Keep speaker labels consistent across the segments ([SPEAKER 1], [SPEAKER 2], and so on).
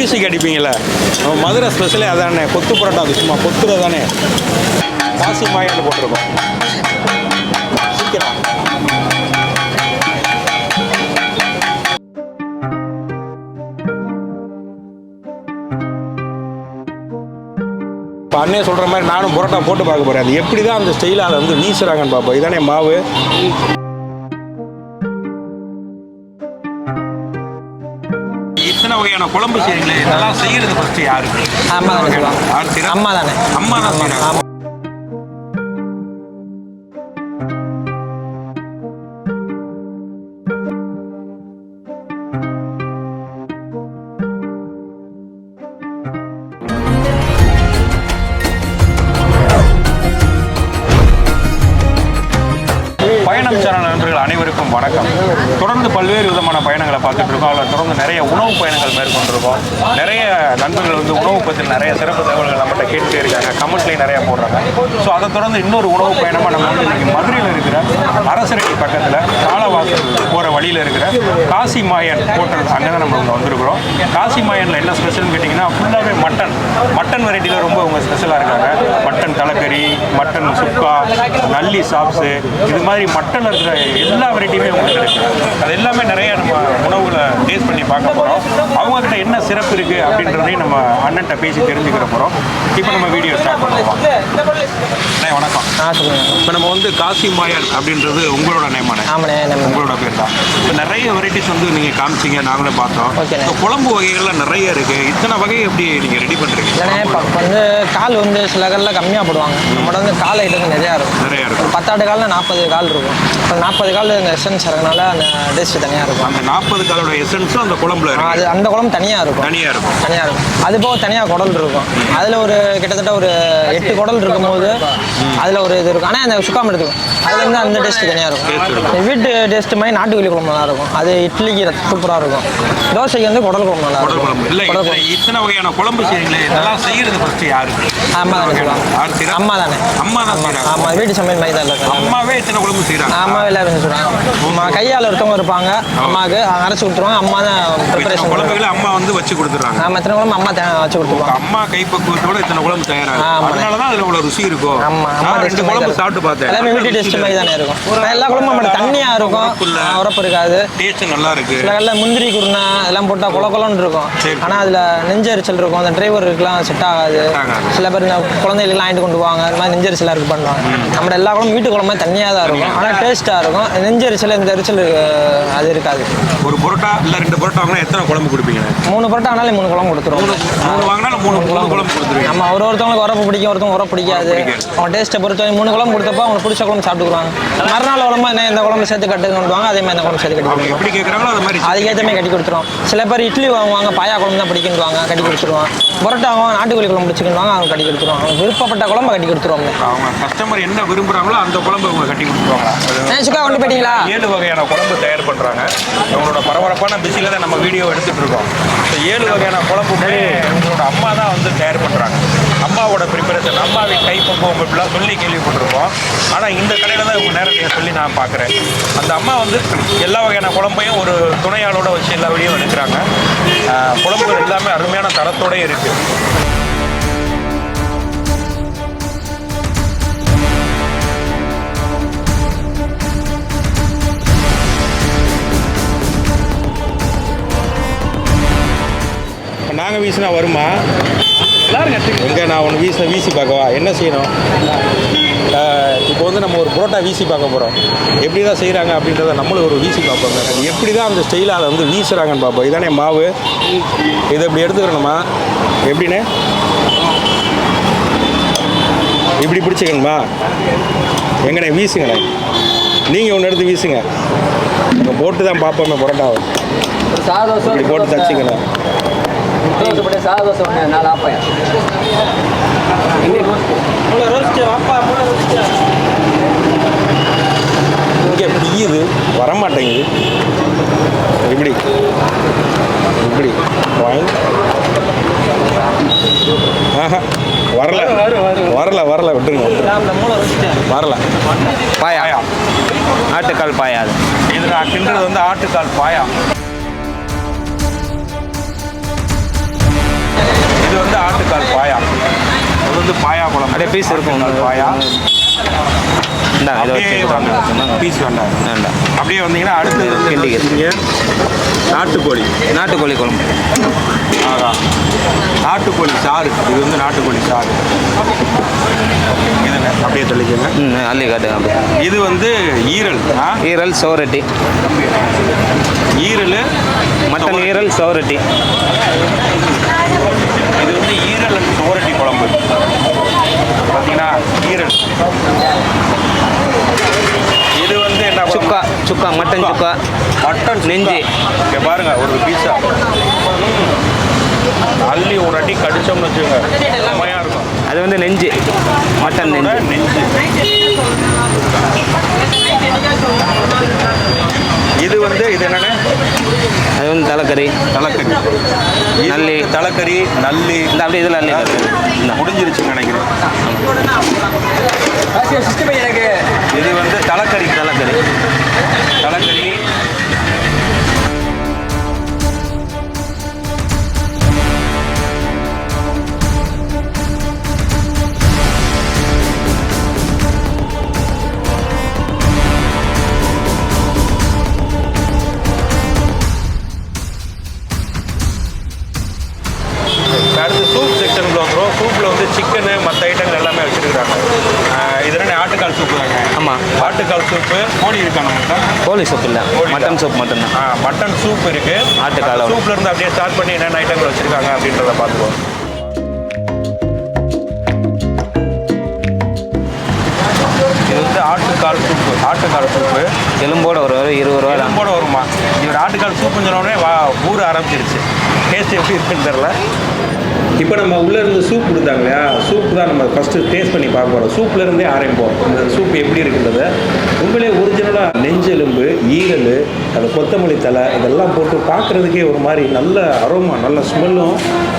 [SPEAKER 1] Music அடிப்பீங்களே நம்ம மதுரை ஸ்பெஷலே அதானே கொத்து பரோட்டா அது சும்மா கொத்துறது தானே காசி மாயான்னு போட்டிருக்கோம். சீக்கிரம். இப்போ அண்ணே சொல்கிற மாதிரி நானும் பரோட்டா போட்டு பார்க்க போகிறேன் அது எப்படி தான் அந்த ஸ்டைலில் அதை வந்து வீசுகிறாங்கன்னு பார்ப்போம். இதானே மாவு? வகையான குழம்பு செய்யுங்களே இதெல்லாம் செய்யறது ஃபர்ஸ்ட்
[SPEAKER 2] அம்மா தானே.
[SPEAKER 1] யார்?
[SPEAKER 2] அம்மா தானே
[SPEAKER 1] அம்மா தான்.
[SPEAKER 2] ஆமா.
[SPEAKER 1] பயணம் சேனல் நண்பர்கள் அனைவருக்கும் வணக்கம். தொடர்ந்து பல்வேறு விதமான பயணங்களை பார்த்துட்டு இருக்கோம். அதில் தொடர்ந்து நிறைய உணவு பயணங்கள் மேற்கொண்டிருக்கோம். நிறைய நண்பர்கள் வந்து உணவு பற்றி நிறைய சிறப்பு தகவல்கள் நம்மகிட்ட கேட்டுட்டே இருக்காங்க. கமெண்ட்லேயும் நிறையா போடுறாங்க. ஸோ அதை தொடர்ந்து இன்னொரு உணவு பயணமாக நம்ம வந்து இன்றைக்கி மதுரையில் இருக்கிற அரசரடி பக்கத்தில் காலவாசல் போகிற வழியில் இருக்கிற காசி மாயன் ஹோட்டல் அங்கே தான் நம்ம வந்துருக்குறோம் வந்திருக்கிறோம். காசி மாயனில் என்ன ஸ்பெஷல்னு கேட்டிங்கன்னா ஃபுல்லாகவே மட்டன். மட்டன் வெரைட்டியில் ரொம்ப அவங்க ஸ்பெஷலாக இருக்காங்க. மட்டன் தலைக்கறி மட்டன் சுக்கா நல்லி சாப்ஸு இது மாதிரி மட்டன் இருக்கிற எல்லா வெரைட்டி வெரைட்டியுமே உங்களுக்கு கிடைக்கும் அது எல்லாமே நிறைய நம்ம உணவுகளை டேஸ்ட் பண்ணி பார்க்க போகிறோம் அவங்கக்கிட்ட என்ன சிறப்பு இருக்குது அப்படின்றதையும் நம்ம அண்ணன்ட்ட பேசி தெரிஞ்சுக்கிற போகிறோம் இப்போ நம்ம வீடியோ ஸ்டார்ட் பண்ணுவோம் அண்ணே வணக்கம். இப்போ நம்ம வந்து காசி மாயன் அப்படின்றது உங்களோட நேமானே உங்களோட பேர் தான் இப்போ நிறைய வெரைட்டிஸ் வந்து நீங்கள் காமிச்சீங்க நாங்களே பார்த்தோம். இப்போ குழம்பு வகைகள்லாம் நிறைய இருக்குது இத்தனை வகை எப்படி நீங்கள் ரெடி பண்ணுறீங்க
[SPEAKER 2] இப்போ வந்து கால் வந்து சில கல்லில் கம்மியாக போடுவாங்க. நம்மளோட வந்து கால் ஐட்டம் நிறையா இருக்கும்.
[SPEAKER 1] நிறையா இருக்கும்.
[SPEAKER 2] பத்தாடு காலில் நாற்பது கால் இருக்கும். நாற்பது கால் எசன்ஸ் இறங்கினால அந்த டேஸ்ட் தனியாக இருக்கும்.
[SPEAKER 1] அந்த நாற்பது காலோட எசன்ஸும் அந்த குழம்புல
[SPEAKER 2] ஆ,
[SPEAKER 1] இருக்கு.
[SPEAKER 2] அது அந்த குழம்பு தனியாக இருக்கும்.
[SPEAKER 1] தனியாக இருக்கும்.
[SPEAKER 2] தனியாக இருக்கும். அது போக தனியாக குடல் இருக்கும். அதில் ஒரு கிட்டத்தட்ட ஒரு எட்டு குடல் இருக்கும்போது அதில் ஒரு இது இருக்கும். ஆனால் அந்த சுக்காம எடுத்துக்கும் அதில் இருந்து அந்த டேஸ்ட் தனியாக இருக்கும்.
[SPEAKER 1] இருக்கும்.
[SPEAKER 2] வீட்டு டேஸ்ட் மாதிரி நாட்டுக்கோழி குழம்பு நல்லா இருக்கும். அது இட்லிக்கு சூப்பராக இருக்கும். தோசைக்கு வந்து குடல் குழம்பு நல்லா இருக்கும்.
[SPEAKER 1] இத்தனை- வகையான குழம்பு செய்யுங்களே இதெல்லாம் செய்யறது ஃபர்ஸ்ட் யாருக்கு
[SPEAKER 2] அம்மா தானே? அம்மா தானே
[SPEAKER 1] அம்மா தான்
[SPEAKER 2] ஆமாம் வீட்டு சமையல் மாதிரி தான்
[SPEAKER 1] அம்மாவே இத்தனை குழம்பு செய்றாங்க
[SPEAKER 2] அம்மா எல்லாரும் சொல்கிறாங்க அம்மா கையால் ஒருத்தவங்க இருப்பாங்க. அம்மாவுக்கு அரைச்சி கொடுத்துருவாங்க. அம்மா தான்
[SPEAKER 1] இத்தனை
[SPEAKER 2] ப்ரிப்பரேஷன்
[SPEAKER 1] குழம்புகளை அம்மா வந்து வச்சு கொடுத்துறாங்க
[SPEAKER 2] ஆமாம் எத்தனை குழம்பு அம்மா வச்சு கொடுத்துருவாங்க.
[SPEAKER 1] அம்மா கைப்பக்குவத்தோட இத்தனை குழம்பு தயாராகும்?
[SPEAKER 2] ஆமா.
[SPEAKER 1] அதனால தான் அதுல இவ்வளவு ருசி இருக்கும்.
[SPEAKER 2] ஆமா அம்மா
[SPEAKER 1] ரெண்டு குழம்பு சாப்பிட்டு பார்த்தேன்.
[SPEAKER 2] எல்லாமே வீட்டு டேஸ்ட் மாதிரி தானே இருக்கும். எல்லா குழம்பும் மட்டும் தண்ணியாக இருக்கும். உரப்பு இருக்காது.
[SPEAKER 1] டேஸ்ட் நல்லா இருக்கு.
[SPEAKER 2] சில கல்ல முந்திரி குருணை எல்லாம் போட்டால் குலன்னு இருக்கும். ஆனால் அதில் நெஞ்சரிச்சல் இருக்கும். அந்த டிரைவருக்குலாம் செட் ஆகாது.
[SPEAKER 1] ஆகாது.
[SPEAKER 2] சில பேர் இந்த குழந்தைகளுக்குலாம் வாங்கிட்டு கொண்டு போவாங்க. அது மாதிரி நெஞ்சரிச்சலாக இருக்கு பண்ணுவாங்க. நம்ம எல்லா குழம்பும் வீட்டு குழம்பு தண்ணியாக தான் இருக்கும். ஆனால் டேஸ்ட்டாக இருக்கும். நெஞ்சரிச்சல் இந்த எரிச்சல் அது இருக்காது.
[SPEAKER 1] ஒரு பரோட்டா இல்ல ரெண்டு பரோட்டா வாங்கினா எத்தனை குழம்பு கொடுப்பீங்க?
[SPEAKER 2] மூணு பரோட்டா ஆனாலும் மூணு குழம்பு கொடுத்துருவோம்.
[SPEAKER 1] மூணு வாங்கினாலும் மூணு குழம்பு கொடுத்துருவீங்க.
[SPEAKER 2] நம்ம ஒரு ஒருத்தவங்களுக்கு உரப்பு பிடிக்கும் ஒருத்தவங்க உரப்பு பிடிக்காது. அவங்க டேஸ்ட்டை பொறுத்த வரைக்கும் மூணு குழம்பு கொடுத்தப்போ அவங்க பிடிச்ச குழம்பு சாப்பிட்டுக்குவாங்க மறுநாள் குழம்பு என்ன இந்த குழம்பு சேர்த்து கட்டு கொண்டுவாங்க அதே மாதிரி இந்த குழம்பு சேர்த்து கட்டி
[SPEAKER 1] எப்படி கேட்குறாங்களோ அது மாதிரி
[SPEAKER 2] அதுக்கேற்ற மாதிரி கட்டி கொடுத்துருவோம். சில பேர் இட்லி வாங்குவாங்க பாயா குழம்பு தான் பிடிக்குன்னுவாங்க கட்டி கொடுத்துருவோம் பரோட்டா வாங்குவாங்க நாட்டுக்கோழி குழம்பு பிடிச்சிக்கிடுவாங்க அவங்க கட்டி கொடுத்துருவோம் அவங்க விருப்பப்பட்ட குழம்பு கட்டி கொடுத்துருவோம்
[SPEAKER 1] அவங்க கஸ்டமர் என்ன விரும்புறாங்களோ அந்த குழம்பு அவங்க கட்டி கொடுத்துருவாங்க
[SPEAKER 2] சுக்கா கொண்டு போயிட்டீங்களா?
[SPEAKER 1] ஏழு வகையான குழம்பு தயார் பண்ணுறாங்க அவங்களோட பரபரப்பான பிஸியில் தான் நம்ம வீடியோ எடுத்துட்டு இருக்கோம். இந்த ஏழு வகையான குழம்புமே இவங்களோட அம்மா தான் வந்து தயார் பண்ணுறாங்க அம்மாவோட ப்ரிப்பரேஷன் அம்மாவின் கைப்பக்குவம் இப்படிலாம் சொல்லி கேள்விப்பட்டிருக்கோம். ஆனால் இந்த கடையில் தான் இவங்க நேரத்தை சொல்லி நான் பார்க்குறேன் அந்த அம்மா வந்து எல்லா வகையான குழம்பையும் ஒரு துணையாளோட வச்சு எல்லா வீடியோ எடுக்கிறாங்க. குழம்புகள் எல்லாமே அருமையான தரத்தோட இருக்குது நாங்கள் வீசினா வருமா? எங்கே நான் ஒன்று வீச வீசி பார்க்கவா என்ன செய்யணும்? இப்போ வந்து நம்ம ஒரு புரோட்டா வீசி பார்க்க போகிறோம் எப்படி தான் செய்கிறாங்க அப்படின்றத நம்மளும் ஒரு வீசி பார்ப்போங்க அது எப்படி தான் அந்த ஸ்டைலில் அதை வந்து வீசுகிறாங்கன்னு பார்ப்போம். இதானே மாவு. இதை இப்படி எடுத்துக்கணுமா? எப்படின்னு? இப்படி பிடிச்சிக்கணுமா? எங்கண்ணே வீசுங்கண்ணே. நீங்கள் ஒன்று எடுத்து வீசுங்க. போட்டு தான் பார்ப்போமே புரோட்டாவை.
[SPEAKER 3] ஒரு சாதா தோசை
[SPEAKER 1] இப்படி போட்டு தச்சுக்கணும்
[SPEAKER 3] தோசை போட்டு சாதா தோசை ஒன்று நாலு ஆப்பாயம்
[SPEAKER 1] இங்கே பிய்யுது வரமாட்டேங்குது இப்படி இப்படி ஆஹா வரல வரல வரல விட்டுருங்க. வரல பாயா.
[SPEAKER 4] ஆட்டுக்கால் பாயா. அது
[SPEAKER 1] இது நான் கிண்டுறது வந்து ஆட்டுக்கால் பாயா. வந்து பாயா. குழம்பு.
[SPEAKER 4] அப்படியே பீஸ் இருக்கும்.
[SPEAKER 1] ஆட்டுக்கால் பாயா.
[SPEAKER 4] இந்தா இதை
[SPEAKER 1] அப்படியே
[SPEAKER 4] வச்சு
[SPEAKER 1] வாங்க. பீஸ் வேண்டாம்.
[SPEAKER 4] வேண்டாம்.
[SPEAKER 1] அப்படியே வந்தீங்கன்னா அடுத்து வந்து? நாட்டுக்கோழி.
[SPEAKER 4] நாட்டுக்கோழி குழம்பு.
[SPEAKER 1] ஆகா. நாட்டுக்கோழி சாறு. இது வந்து நாட்டுக்கோழி சாறு. இது? அப்படியே தெளிக்கங்க
[SPEAKER 4] அள்ளி காட்டுங்க
[SPEAKER 1] இது வந்து ஈரல்?
[SPEAKER 4] ஈரல் சோரட்டி
[SPEAKER 1] ஈரல்
[SPEAKER 4] மட்டன் ஈரல் சோரட்டி
[SPEAKER 1] இது வந்து ஈரல் and குழம்பு பார்த்தீங்கன்னா ஈரல். இது வந்து என்ன?
[SPEAKER 4] சுக்கா சுக்கா மட்டன் சுக்கா.
[SPEAKER 1] மட்டன்
[SPEAKER 4] நெஞ்சு.
[SPEAKER 1] இங்க பாருங்க ஒரு பீஸா அள்ளி ஒரு அடி கடிச்சோம்னு வச்சுக்கோங்க. செம்மையா இருக்கும்.
[SPEAKER 4] அது வந்து நெஞ்சு. மட்டன் நெஞ்சு.
[SPEAKER 1] நெஞ்சு. இது வந்து இது என்னன்னு
[SPEAKER 4] அது வந்து தலைக்கறி.
[SPEAKER 1] தலைக்கறி.
[SPEAKER 4] நல்லி.
[SPEAKER 1] தலைக்கறி நல்லி.
[SPEAKER 4] இந்த அப்படியே இதில் இந்த
[SPEAKER 1] முடிஞ்சிருச்சுன்னு நினைக்கிறேன்.
[SPEAKER 3] சிஸ்டம் எனக்கு
[SPEAKER 1] இது வந்து தலைக்கறி தலைக்கறி. சிக்கனு மற்ற ஐட்டங்கள் எல்லாமே வச்சுருக்காங்க இது என்ன ஆட்டுக்கால் சூப்பு தாங்க.
[SPEAKER 4] ஆமாம்
[SPEAKER 1] ஆட்டுக்கால் சூப்பு கோழி இருக்கா நம்மகிட்ட?
[SPEAKER 4] கோழி சூப் இல்லை. மட்டன் சூப் மட்டும்தான்
[SPEAKER 1] ஆ மட்டன் சூப் இருக்கு.
[SPEAKER 4] ஆட்டுக்கால் ஒன்று.
[SPEAKER 1] சூப்ல இருந்து அப்படியே ஸ்டார்ட் பண்ணி என்னென்ன ஐட்டங்கள் வச்சிருக்காங்க அப்படின்றத பார்த்துருவோம் இது வந்து ஆட்டுக்கால் சூப்பு ஆட்டுக்கால் சூப்பு
[SPEAKER 4] எலும்போட ஒரு இருபது ரூபா
[SPEAKER 1] எலும்போட வருமா? இவர் ஆட்டுக்கால் சூப்புன்னு சொன்னோடனே வா ஊற ஆரம்பிச்சிருச்சு. டேஸ்ட் எப்படி இருக்குன்னு தெரில இப்போ நம்ம உள்ளே இருந்து சூப் கொடுத்தாங்க இல்லையா சூப் தான் நம்ம ஃபஸ்ட்டு டேஸ்ட் பண்ணி பார்க்க போகிறோம் சூப்லேருந்தே ஆரம்பிப்போம். இந்த சூப் எப்படி இருக்குன்றத. உங்களே ஒரிஜினலாக நெஞ்செலும்பு ஈரல் அந்த கொத்தமல்லி தலை இதெல்லாம் போட்டு பார்க்குறதுக்கே ஒரு மாதிரி நல்ல அரோமா நல்ல ஸ்மெல்லும்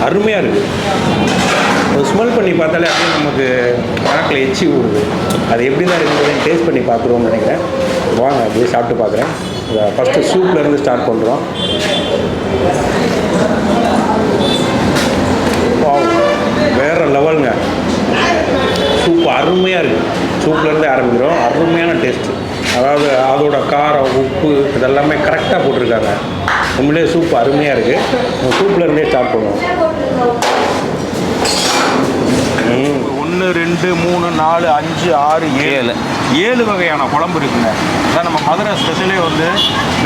[SPEAKER 1] அருமையாக இருக்குது ஸ்மெல் பண்ணி பார்த்தாலே அப்படியே நமக்கு நாக்கில் எச்சி ஊடுது அது எப்படி தான் இருக்குன்றதையும் டேஸ்ட் பண்ணி பார்க்குறோம்னு நினைக்கிறேன். வாங்க அப்படியே சாப்பிட்டு பார்க்குறேன். ஃபஸ்ட்டு சூப்லேருந்து ஸ்டார்ட் பண்ணுறோம் சூப்பு அருமையாக இருக்குது சூப்லேருந்தே ஆரம்பிக்கிறோம். அருமையான டேஸ்ட்டு அதாவது அதோட காரம் உப்பு இதெல்லாமே கரெக்டாக போட்டிருக்காங்க. உண்மையிலே சூப் அருமையாக இருக்குது சூப்லேருந்தே ஸ்டார்ட் பண்ணுவோம். ஒன்று ரெண்டு மூணு நாலு அஞ்சு ஆறு
[SPEAKER 4] ஏழு.
[SPEAKER 1] ஏழு. வகையான குழம்பு இருக்குங்க. அதான் நம்ம மதுரை ஸ்பெஷலே வந்து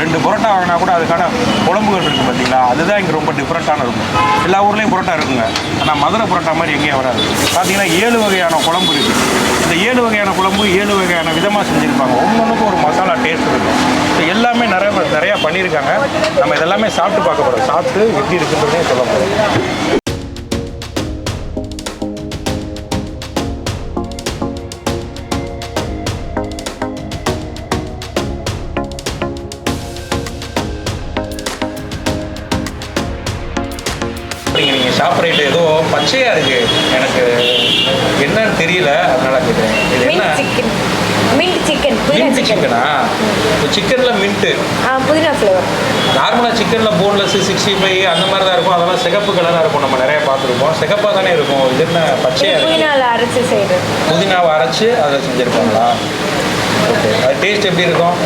[SPEAKER 1] ரெண்டு புரோட்டா வாங்கினா கூட அதுக்கான குழம்புகள் இருக்குது பார்த்தீங்களா? அதுதான் இங்கே ரொம்ப டிஃப்ரெண்ட்டான இருக்கும் எல்லா ஊர்லேயும் புரோட்டா இருக்குங்க. ஆனால் மதுரை புரோட்டா மாதிரி எங்கேயும் வராது. பார்த்தீங்கன்னா ஏழு வகையான குழம்பு இருக்குது இந்த ஏழு வகையான குழம்பு ஏழு வகையான விதமாக செஞ்சுருப்பாங்க. ஒவ்வொன்றுக்கும் ஒரு மசாலா டேஸ்ட் இருக்கும் ஸோ எல்லாமே நிறைய நிறையா பண்ணியிருக்காங்க. நம்ம இதெல்லாமே சாப்பிட்டு பார்க்க போகிறோம் சாப்பிட்டு எப்படி இருக்குன்றதையும் சொல்ல போகிறோம் ஐட்டம் ஏதோ பச்சையாக இருக்குது எனக்கு என்னன்னு தெரியல அதனால கேட்குறேன் இது என்ன?
[SPEAKER 5] சிக்கன் மின்ட் சிக்கன் புதினா
[SPEAKER 1] மின்ட்
[SPEAKER 5] சிக்கன்
[SPEAKER 1] சிக்கனில்
[SPEAKER 5] புதினா ஃப்ளேவர்
[SPEAKER 1] நார்மலாக சிக்கனில் போன்லெஸ் சிக்ஸ்டி ஃபைவ் அந்த மாதிரி தான் இருக்கும். அதெல்லாம் சிகப்பு கலராக இருக்கும். நம்ம நிறைய பார்த்துருப்போம். சிகப்பாக தானே இருக்கும். இது என்ன இருக்கு?
[SPEAKER 5] புதினால அரைச்சி செய்கிறது
[SPEAKER 1] புதினாவை அரைச்சு அதை செஞ்சுருப்பாங்களா ஓகே அது டேஸ்ட் எப்படி இருக்கும்?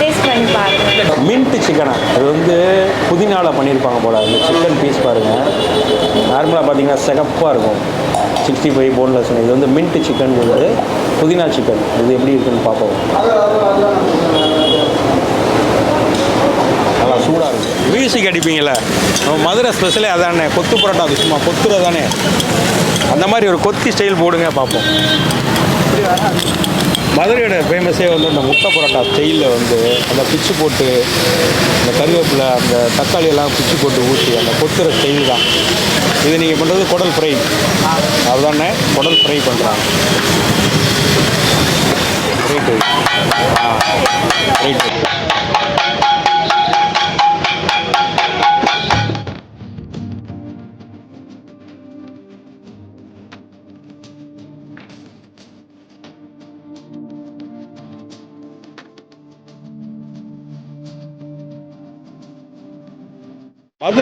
[SPEAKER 5] டேஸ்ட் பண்ணி பாருங்க
[SPEAKER 1] மின்ட் சிக்கனா அது வந்து புதினால பண்ணியிருப்பாங்க போல. இந்த சிக்கன் பீஸ் பாருங்கள் நார்மலாக பார்த்தீங்கன்னா சிகப்பாக இருக்கும். சிக்ஸ்டி ஃபைவ் போன்லெஸ் இது வந்து மின்ட் சிக்கன் வந்து புதினா சிக்கன் இது எப்படி இருக்குன்னு பார்ப்போம். நல்லா சூடாக இருக்கும் மியூசிக் அடிப்பீங்களே நம்ம மதுரை ஸ்பெஷலே அதானே? கொத்து பரோட்டா அது சும்மா கொத்துற தானே அந்த மாதிரி ஒரு கொத்தி ஸ்டைல் போடுங்க பார்ப்போம். மதுரையோட ஃபேமஸே வந்து அந்த முட்டை பரோட்டா ஸ்டைலில் வந்து அந்த பிச்சு போட்டு அந்த கருவேப்பிலை அந்த தக்காளி எல்லாம் பிச்சு போட்டு ஊற்றி அந்த கொத்துற ஸ்டைல் தான். இது நீங்கள் பண்ணுறது குடல் ஃப்ரை அதுதானே குடல் ஃப்ரை பண்ணுறாங்க ரைட்டு ரைட்டு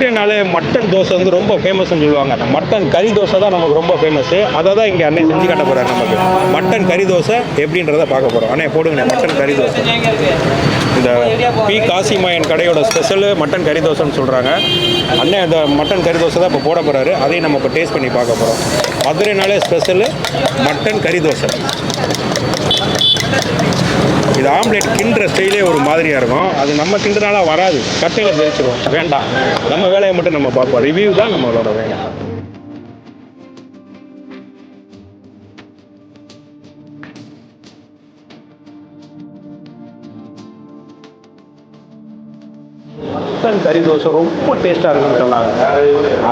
[SPEAKER 1] மதுரைனாலே மட்டன் தோசை வந்து ரொம்ப ஃபேமஸ்னு சொல்லுவாங்க. அந்த மட்டன் கறி தோசை தான் நமக்கு ரொம்ப ஃபேமஸ்ஸு அதை தான் இங்கே அண்ணன் செஞ்சு காட்ட போகிறார் நமக்கு. மட்டன் கறி தோசை எப்படின்றத பார்க்க போகிறோம் அண்ணே போடுங்கண்ணே மட்டன் கறி தோசை. இந்த பி. காசிமாயன் கடையோட ஸ்பெஷலு மட்டன் கறி தோசைன்னு சொல்கிறாங்க அண்ணன் அந்த மட்டன் கறி தோசை தான் இப்போ போட போகிறாரு அதையும் நம்ம இப்போ டேஸ்ட் பண்ணி பார்க்க போகிறோம் மதுரைனாலே ஸ்பெஷலு மட்டன் கறி தோசை. இது ஆம்லேட் கிண்டுற ஸ்டைலே ஒரு மாதிரியாக இருக்கும். அது நம்ம கிண்டுனால வராது. கட்டையில் தெரிச்சிடும் வேண்டாம். நம்ம வேலையை மட்டும் நம்ம பார்ப்போம். ரிவ்யூ தான் நம்மளோட வேலை. கறி தோசை ரொம்ப டேஸ்ட்டாக இருக்குன்னு சொன்னாங்க.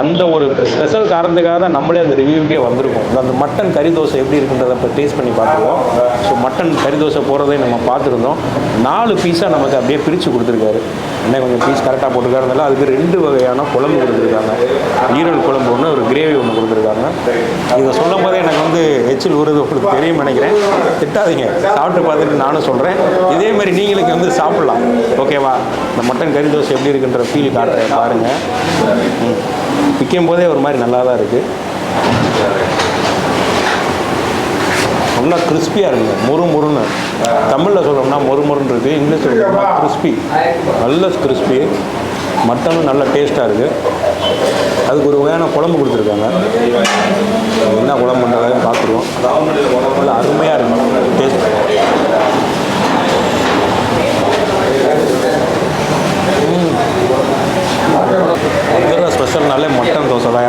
[SPEAKER 1] அந்த ஒரு ஸ்பெஷல் காரணத்துக்காக தான் நம்மளே அந்த ரிவ்யூக்கே வந்திருக்கோம். அந்த மட்டன் கறி தோசை எப்படி இருக்குன்றதை இப்போ டேஸ்ட் பண்ணி பார்த்துருவோம் ஸோ மட்டன் கறி தோசை போகிறதே நம்ம பார்த்துருந்தோம். நாலு பீஸாக நமக்கு அப்படியே பிரித்து கொடுத்துருக்காரு. என்ன கொஞ்சம் பீஸ் கரெக்டாக போட்டிருக்காருனால அதுக்கு ரெண்டு வகையான குழம்பு கொடுத்துருக்காங்க. ஈரல் குழம்பு ஒன்று ஒரு கிரேவி ஒன்று கொடுத்துருக்காங்க. இதை சொல்லும் போதே எனக்கு வந்து எச்சில் ஊறுது உங்களுக்கு தெரியும் நினைக்கிறேன். திட்டாதீங்க. சாப்பிட்டு பார்த்துட்டு நானும் சொல்கிறேன் இதே மாதிரி நீங்களுக்கு வந்து சாப்பிட்லாம். ஓகேவா இந்த மட்டன் கறி தோசை எப்படி இருக்குன்ற ஃபீல் காட்டுறேன் பாருங்கள் விற்கும் போதே ஒரு மாதிரி நல்லா தான் இருக்குது நல்லா கிறிஸ்பியாக இருக்குங்க முரு முறுன்னு. தமிழில் சொல்லணும்னா மொறு மொறுன்னு இருக்குது இங்கிலீஷில் சொல்லணும்னா கிறிஸ்பி நல்ல கிறிஸ்பி மட்டனும் நல்ல டேஸ்ட்டாக இருக்குது அதுக்கு ஒரு வகையான குழம்பு கொடுத்துருக்காங்க. என்ன என்ன குழம்புன்றதை பார்த்துருவோம். நல்லா அருமையாக இருக்கும் டேஸ்ட் மதுரை ஸ்பெஷல்னாலே மட்டன் தோசை தான்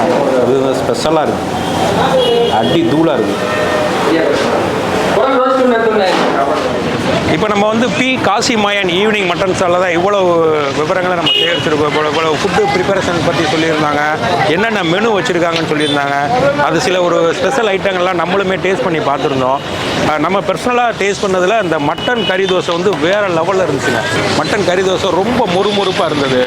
[SPEAKER 1] அது இருக்குது அடி தூளாக இருக்குது இப்போ நம்ம வந்து P Kasi Mayan evening mutton சாலில் தான் இவ்வளோ விவரங்களை நம்ம சேகரிச்சிருக்கோம். இவ்வளோ இவ்வளோ ஃபுட்டு ப்ரிப்பரேஷன் பற்றி சொல்லியிருந்தாங்க. என்னென்ன மெனு வச்சுருக்காங்கன்னு சொல்லியிருந்தாங்க. அது சில ஒரு ஸ்பெஷல் ஐட்டங்கள்லாம் நம்மளுமே டேஸ்ட் பண்ணி பார்த்துருந்தோம். நம்ம பர்சனலாக டேஸ்ட் பண்ணதில் இந்த மட்டன் கறி தோசை வந்து வேறு லெவலில் இருந்துச்சுங்க. மட்டன் கறி தோசை ரொம்ப முறுமுறுப்பாக இருந்தது.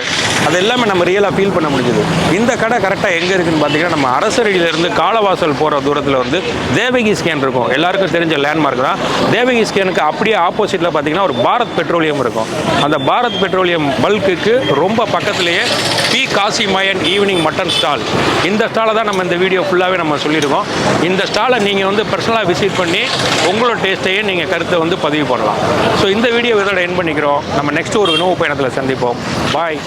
[SPEAKER 1] அது எல்லாமே நம்ம ரியலாக ஃபீல் பண்ண முடிஞ்சுது. இந்த கடை கரெக்டாக எங்கே இருக்குதுன்னு பார்த்தீங்கன்னா நம்ம அரசரடியிலேருந்து காலவாசல் போகிற தூரத்தில் வந்து தேவகி ஸ்கேன் இருக்கும். எல்லாருக்கும் தெரிஞ்ச லேண்ட்மார்க் தான். தேவகி ஸ்கேனுக்கு அப்படியே ஆப்போசிட்டில் பார்த்தீங்கன்னா ஒரு பாரத் பெட்ரோலியம் இருக்கும். அந்த பாரத் பெட்ரோலியம் பல்க்குக்கு ரொம்ப பக்கத்துலேயே P Kasi Mayan evening mutton stall இந்த ஸ்டாலை தான் நம்ம இந்த வீடியோ ஃபுல்லாகவே நம்ம சொல்லியிருக்கோம். இந்த ஸ்டாலை நீங்கள் வந்து பர்சனலாக விசிட் பண்ணி உங்களோட டேஸ்ட்டையே நீங்கள் கருத்தை வந்து பதிவு பண்ணலாம். ஸோ இந்த வீடியோ இதோட என் பண்ணிக்கிறோம். நம்ம நெக்ஸ்ட் ஒரு உணவு பயணத்தில் சந்திப்போம். பாய்